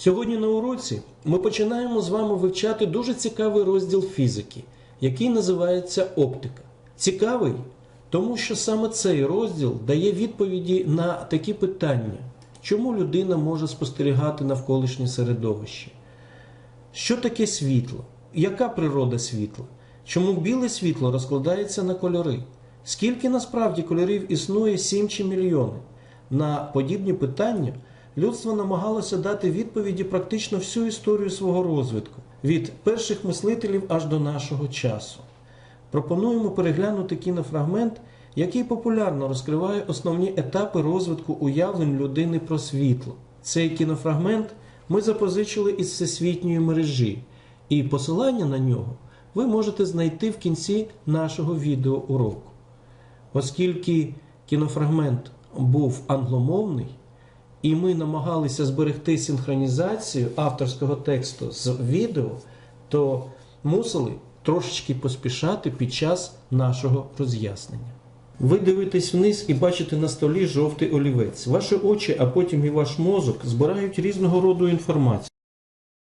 Сьогодні на уроці ми починаємо з вами вивчати дуже цікавий розділ фізики, який називається оптика. Цікавий, тому що саме цей розділ дає відповіді на такі питання, чому людина може спостерігати навколишнє середовище, що таке світло, яка природа світла, чому біле світло розкладається на кольори, скільки насправді кольорів існує 7 чи мільйони. На подібні питання людство намагалося дати відповіді практично всю історію свого розвитку від перших мислителів аж до нашого часу. Пропонуємо переглянути кінофрагмент, який популярно розкриває основні етапи розвитку уявлень людини про світло. Цей кінофрагмент ми запозичили із всесвітньої мережі, і посилання на нього ви можете знайти в кінці нашого відеоуроку. Оскільки кінофрагмент був англомовний, і ми намагалися зберегти синхронізацію авторського тексту з відео, то мусили трошечки поспішати під час нашого роз'яснення. Ви дивитесь вниз і бачите на столі жовтий олівець. Ваші очі, а потім і ваш мозок збирають різного роду інформацію.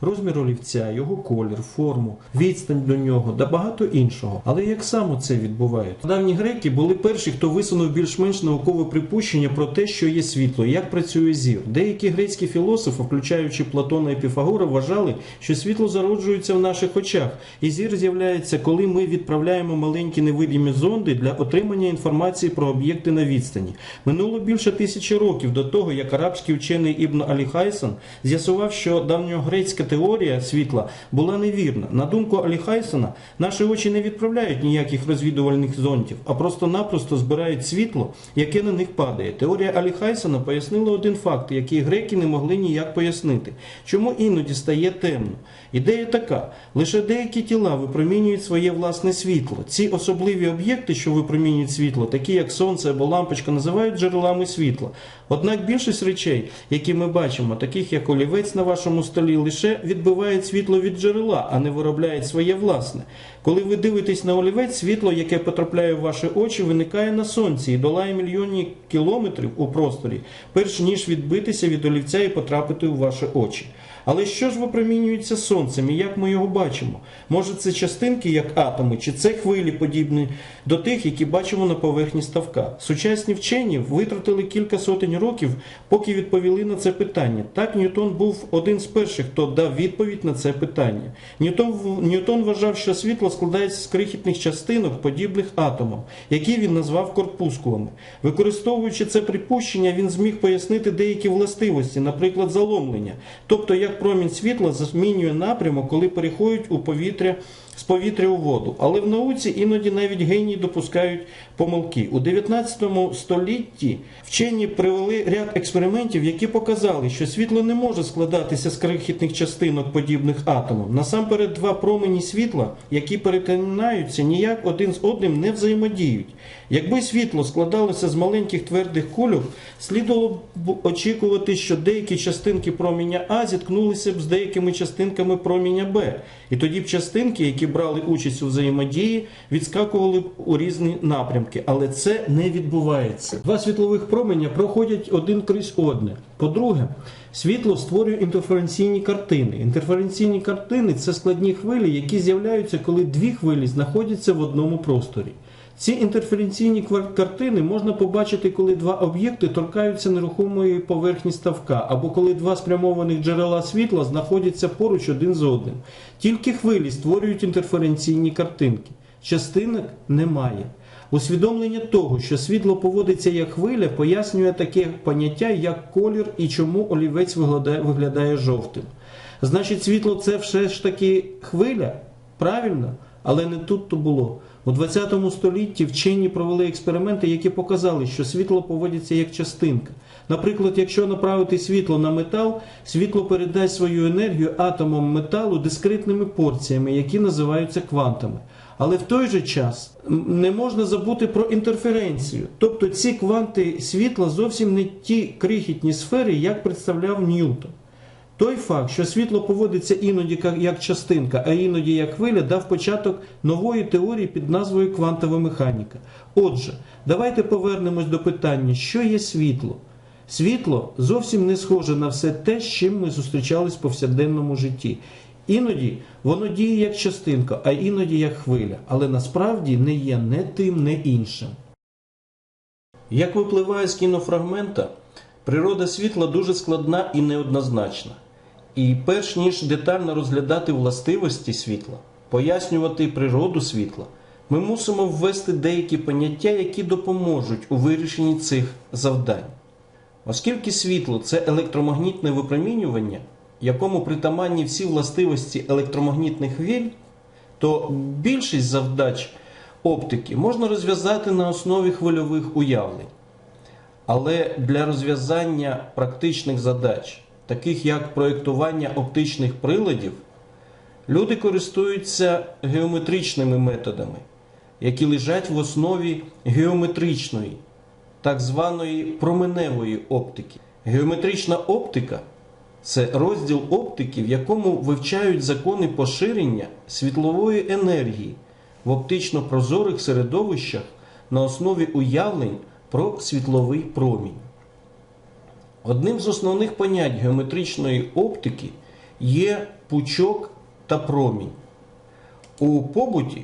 Розмір олівця, його колір, форму, відстань до нього та багато іншого. Але як саме це відбувається? Давні греки були перші, хто висунув більш-менш наукове припущення про те, що є світло, як працює зір. Деякі грецькі філософи, включаючи Платона і Піфагора, вважали, що світло зароджується в наших очах, і зір з'являється, коли ми відправляємо маленькі невидимі зонди для отримання інформації про об'єкти на відстані. Минуло більше тисячі років до того, як арабський вчений Ібн Алі Хайсан з'ясував, що давньогрецька теорія світла була невірна. На думку Алі Хайсона, наші очі не відправляють ніяких розвідувальних зонтів, а просто-напросто збирають світло, яке на них падає. Теорія Алі Хайсона пояснила один факт, який греки не могли ніяк пояснити. Чому іноді стає темно? Ідея така: лише деякі тіла випромінюють своє власне світло. Ці особливі об'єкти, що випромінюють світло, такі як сонце або лампочка, називають джерелами світла. Однак більшість речей, які ми бачимо, таких як олівець на вашому столі, лише відбивають світло від джерела, а не виробляють своє власне. Коли ви дивитесь на олівець, світло, яке потрапляє в ваші очі, виникає на сонці і долає мільйонні кілометрів у просторі, перш ніж відбитися від олівця і потрапити у ваші очі. Але що ж випромінюється сонцем і як ми його бачимо? Може це частинки, як атоми, чи це хвилі, подібні до тих, які бачимо на поверхні ставка? Сучасні вчені витратили кілька сотень років, поки відповіли на це питання. Так Ньютон був один з перших, хто дав відповідь на це питання. Ньютон, Ньютон вважав, що світло складається з крихітних частинок, подібних атомам, які він назвав корпускулами. Використовуючи це припущення, він зміг пояснити деякі властивості, наприклад, заломлення, тобто як промінь світла змінює напрямок, коли переходить у повітря з повітря у воду. Але в науці іноді навіть генії допускають помилки. У 19 столітті вчені привели ряд експериментів, які показали, що світло не може складатися з крихітних частинок, подібних атомам. Насамперед, два промені світла, які перетинаються, ніяк один з одним не взаємодіють. Якби світло складалося з маленьких твердих кульок, слідувало б очікувати, що деякі частинки проміння А зіткнулися б з деякими частинками проміння Б. І тоді б частинки, які брали участь у взаємодії, відскакували б у різні напрямки. Але це не відбувається. Два світлових променя проходять один крізь одне. По-друге, світло створює інтерференційні картини. Інтерференційні картини це складні хвилі, які з'являються, коли дві хвилі знаходяться в одному просторі. Ці інтерференційні картини можна побачити, коли два об'єкти торкаються нерухомої поверхні ставка, або коли два спрямованих джерела світла знаходяться поруч один з одним. Тільки хвилі створюють інтерференційні картинки. Частинок немає. Усвідомлення того, що світло поводиться як хвиля, пояснює таке поняття, як колір і чому олівець виглядає, виглядає жовтим. Значить, світло це все ж таки хвиля? Правильно? Але не тут то було. У 20 столітті вчені провели експерименти, які показали, що світло поводиться як частинка. Наприклад, якщо направити світло на метал, світло передасть свою енергію атомам металу дискретними порціями, які називаються квантами. Але в той же час не можна забути про інтерференцію. Тобто ці кванти світла зовсім не ті крихітні сфери, як представляв Ньютон. Той факт, що світло поводиться іноді як частинка, а іноді як хвиля, дав початок нової теорії під назвою квантова механіка. Отже, давайте повернемось до питання, що є світло. Світло зовсім не схоже на все те, з чим ми зустрічались в повсякденному житті. Іноді воно діє як частинка, а іноді як хвиля, але насправді не є не тим, не іншим. Як випливає з кінофрагмента, природа світла дуже складна і неоднозначна. І перш ніж детально розглядати властивості світла, пояснювати природу світла, ми мусимо ввести деякі поняття, які допоможуть у вирішенні цих завдань. Оскільки світло це електромагнітне випромінювання, якому притаманні всі властивості електромагнітних хвиль, то більшість завдач оптики можна розв'язати на основі хвильових уявлень. Але для розв'язання практичних задач, таких як проєктування оптичних приладів, люди користуються геометричними методами, які лежать в основі геометричної, так званої променевої оптики. Геометрична оптика це розділ оптики, в якому вивчають закони поширення світлової енергії в оптично прозорих середовищах на основі уявлень про світловий промінь. Одним з основних понять геометричної оптики є пучок та промінь. У побуті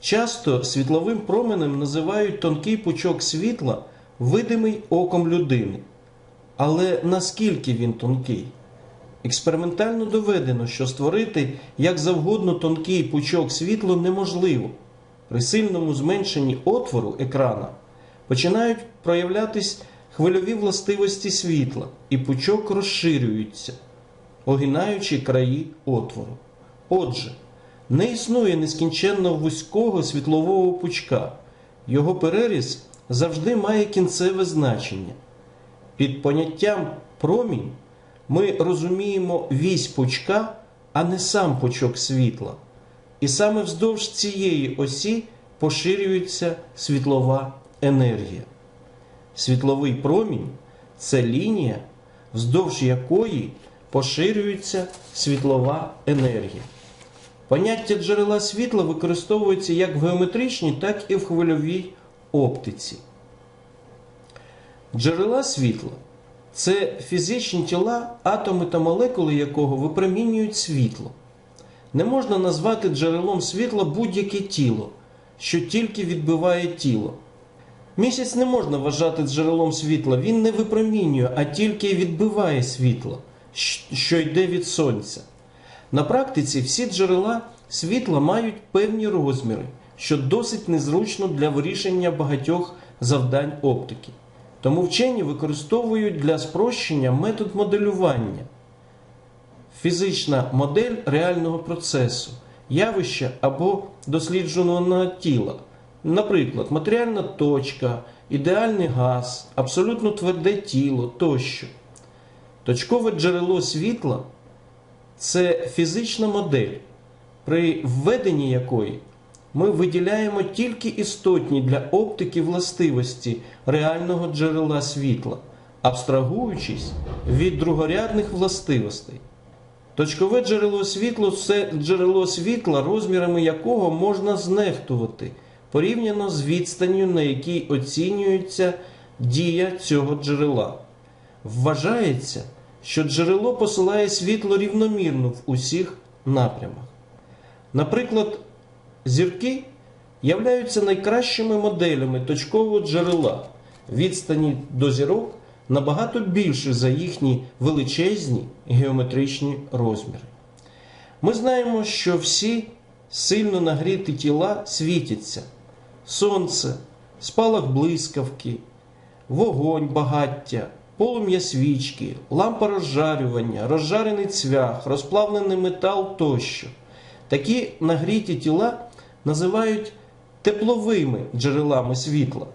часто світловим променем називають тонкий пучок світла, видимий оком людини. Але наскільки він тонкий? Експериментально доведено, що створити як завгодно тонкий пучок світла неможливо. При сильному зменшенні отвору екрана починають проявлятись хвильові властивості світла, і пучок розширюється, огинаючи краї отвору. Отже, не існує нескінченно вузького світлового пучка, його переріз завжди має кінцеве значення. Під поняттям промінь ми розуміємо вісь пучка, а не сам пучок світла. І саме вздовж цієї осі поширюється світлова енергія. Світловий промінь це лінія, вздовж якої поширюється світлова енергія. Поняття джерела світла використовується як в геометричній, так і в хвильовій оптиці. Джерела світла це фізичні тіла, атоми та молекули якого випромінюють світло. Не можна назвати джерелом світла будь-яке тіло, що тільки відбиває тіло. Місяць не можна вважати джерелом світла, він не випромінює, а тільки відбиває світло, що йде від сонця. На практиці всі джерела світла мають певні розміри, що досить незручно для вирішення багатьох завдань оптики. Тому вчені використовують для спрощення метод моделювання. Фізична модель реального процесу, явища або дослідженого тіла. Наприклад, матеріальна точка, ідеальний газ, абсолютно тверде тіло тощо. Точкове джерело світла це фізична модель, при введенні якої ми виділяємо тільки істотні для оптики властивості реального джерела світла, абстрагуючись від другорядних властивостей. Точкове джерело світла це джерело світла, розмірами якого можна знехтувати порівняно з відстанню, на якій оцінюється дія цього джерела. Вважається, що джерело посилає світло рівномірно в усіх напрямах. Наприклад, зірки являються найкращими моделями точкового джерела. Відстані до зірок набагато більше за їхні величезні геометричні розміри. Ми знаємо, що всі сильно нагріті тіла світяться. Сонце, спалах блискавки, вогонь багаття, полум'я свічки, лампа розжарювання, розжарений цвях, розплавлений метал тощо. Такі нагріті тіла називають тепловими джерелами світла.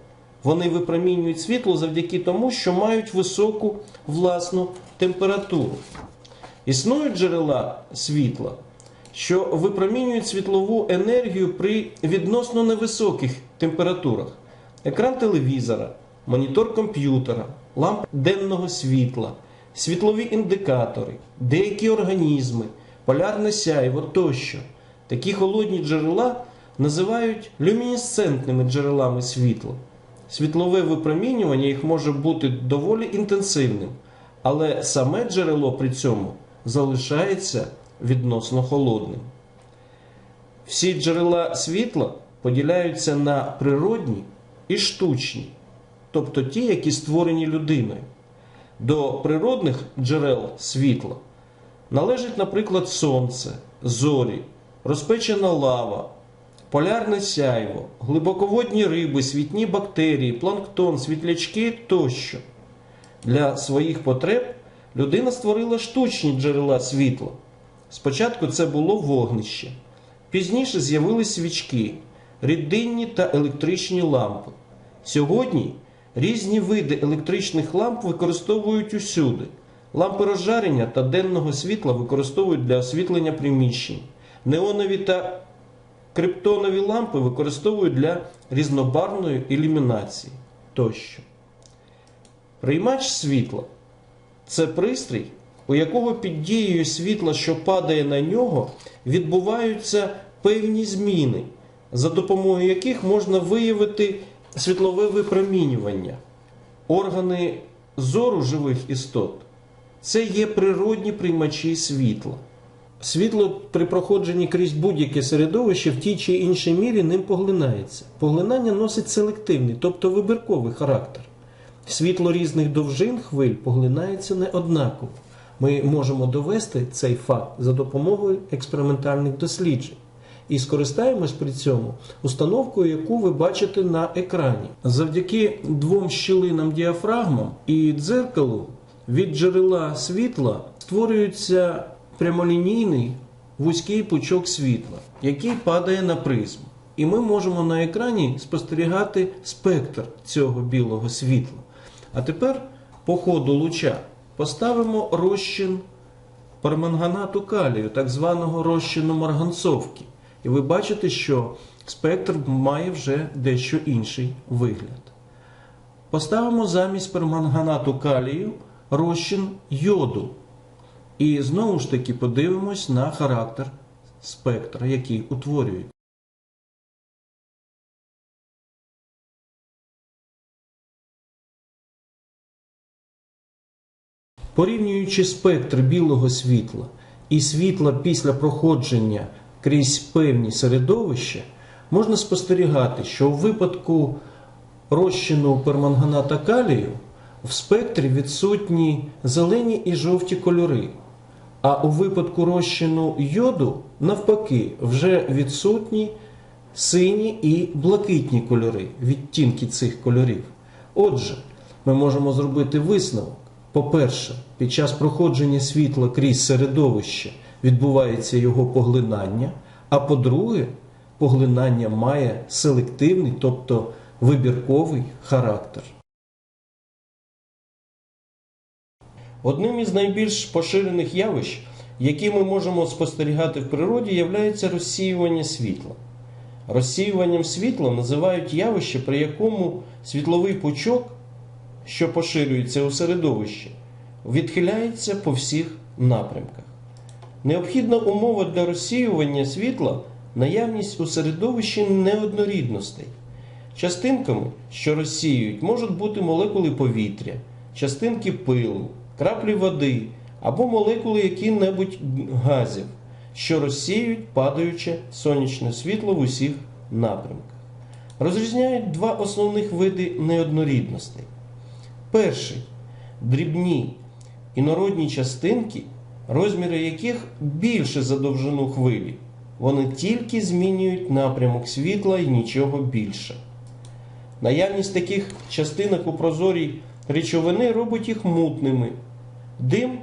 Вони випромінюють світло завдяки тому, що мають високу власну температуру. Існують джерела світла, що випромінюють світлову енергію при відносно невисоких температурах. Екран телевізора, монітор комп'ютера, лампа денного світла, світлові індикатори, деякі організми, полярне сяйво тощо. Такі холодні джерела називають люмінесцентними джерелами світла. світлове випромінювання їх може бути доволі інтенсивним, але саме джерело при цьому залишається відносно холодним. Всі джерела світла поділяються на природні і штучні, тобто ті, які створені людиною. До природних джерел світла належить, наприклад, сонце, зорі, розпечена лава, полярне сяйво, глибоководні риби, світні бактерії, планктон, світлячки тощо. Для своїх потреб людина створила штучні джерела світла. Спочатку це було вогнище, пізніше з'явились свічки, рідинні та електричні лампи. Сьогодні різні види електричних ламп використовують усюди. Лампи розжарення та денного світла використовують для освітлення приміщень. Неонові та криптонові лампи використовують для різнобарвної ілюмінації тощо. Приймач світла це пристрій, у якого під дією світла, що падає на нього, відбуваються певні зміни, за допомогою яких можна виявити світлове випромінювання. Органи зору живих істот це є природні приймачі світла. Світло при проходженні крізь будь-яке середовище в тій чи іншій мірі ним поглинається. Поглинання носить селективний, тобто вибірковий характер. Світло різних довжин хвиль поглинається не однаково. Ми можемо довести цей факт за допомогою експериментальних досліджень. І скористаємось при цьому установкою, яку ви бачите на екрані. Завдяки двом щілинам діафрагмам і дзеркалу від джерела світла створюється прямолінійний вузький пучок світла, який падає на призму. І ми можемо на екрані спостерігати спектр цього білого світла. А тепер по ходу луча поставимо розчин перманганату калію, так званого розчину марганцовки. І ви бачите, що спектр має вже дещо інший вигляд. Поставимо замість перманганату калію розчин йоду. І знову ж таки подивимось на характер спектра, який утворюють. Порівнюючи спектр білого світла і світла після проходження крізь певні середовища, можна спостерігати, що у випадку розчину перманганата калію в спектрі відсутні зелені і жовті кольори, а у випадку розчину йоду, навпаки, вже відсутні сині і блакитні кольори, відтінки цих кольорів. Отже, ми можемо зробити висновок. По-перше, під час проходження світла крізь середовище відбувається його поглинання, а по-друге, поглинання має селективний, тобто вибірковий характер. Одним із найбільш поширених явищ, які ми можемо спостерігати в природі, є розсіювання світла. Розсіюванням світла називають явище, при якому світловий пучок, що поширюється у середовищі, відхиляється по всіх напрямках. Необхідна умова для розсіювання світла наявність у середовищі неоднорідностей. Частинками, що розсіюють, можуть бути молекули повітря, частинки пилу, краплі води або молекули які-небудь газів, що розсіюють падаюче сонячне світло в усіх напрямках. Розрізняють два основних види неоднорідностей. Перший дрібні інородні частинки, розміри яких більше за довжину хвилі. Вони тільки змінюють напрямок світла і нічого більше. Наявність таких частинок у прозорій речовини робить їх мутними. Дим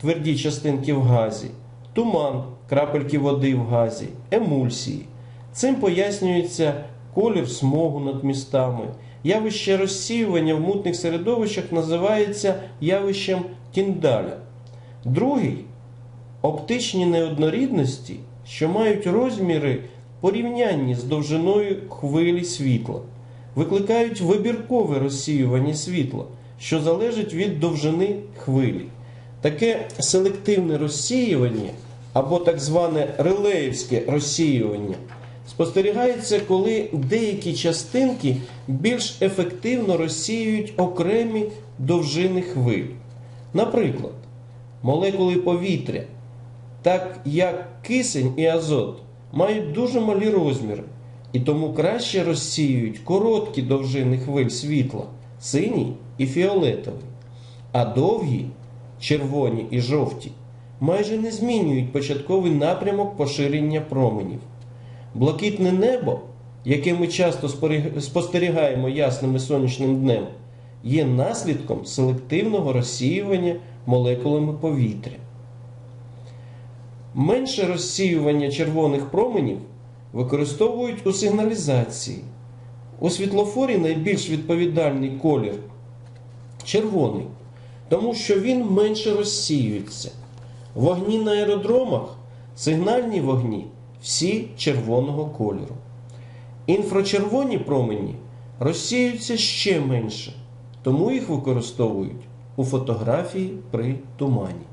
тверді частинки в газі, туман, крапельки води в газі, емульсії. Цим пояснюється колір смогу над містами. Явище розсіювання в мутних середовищах називається явищем Тіндаля. Другий оптичні неоднорідності, що мають розміри порівнянні з довжиною хвилі світла, викликають вибіркове розсіювання світла, що залежить від довжини хвилі. Таке селективне розсіювання або так зване релеївське розсіювання спостерігається, коли деякі частинки більш ефективно розсіюють окремі довжини хвиль. Наприклад, молекули повітря, так як кисень і азот, мають дуже малі розміри і тому краще розсіюють короткі довжини хвиль світла, синій і фіолетовий, а довгі, червоні і жовті, майже не змінюють початковий напрямок поширення променів. Блакитне небо, яке ми часто спостерігаємо ясним і сонячним днем, є наслідком селективного розсіювання молекулами повітря. Менше розсіювання червоних променів використовують у сигналізації. У світлофорі найбільш відповідальний колір червоний, тому що він менше розсіюється. Вогні на аеродромах, сигнальні вогні всі червоного кольору. Інфрачервоні промені розсіюються ще менше, тому їх використовують у фотографії при тумані.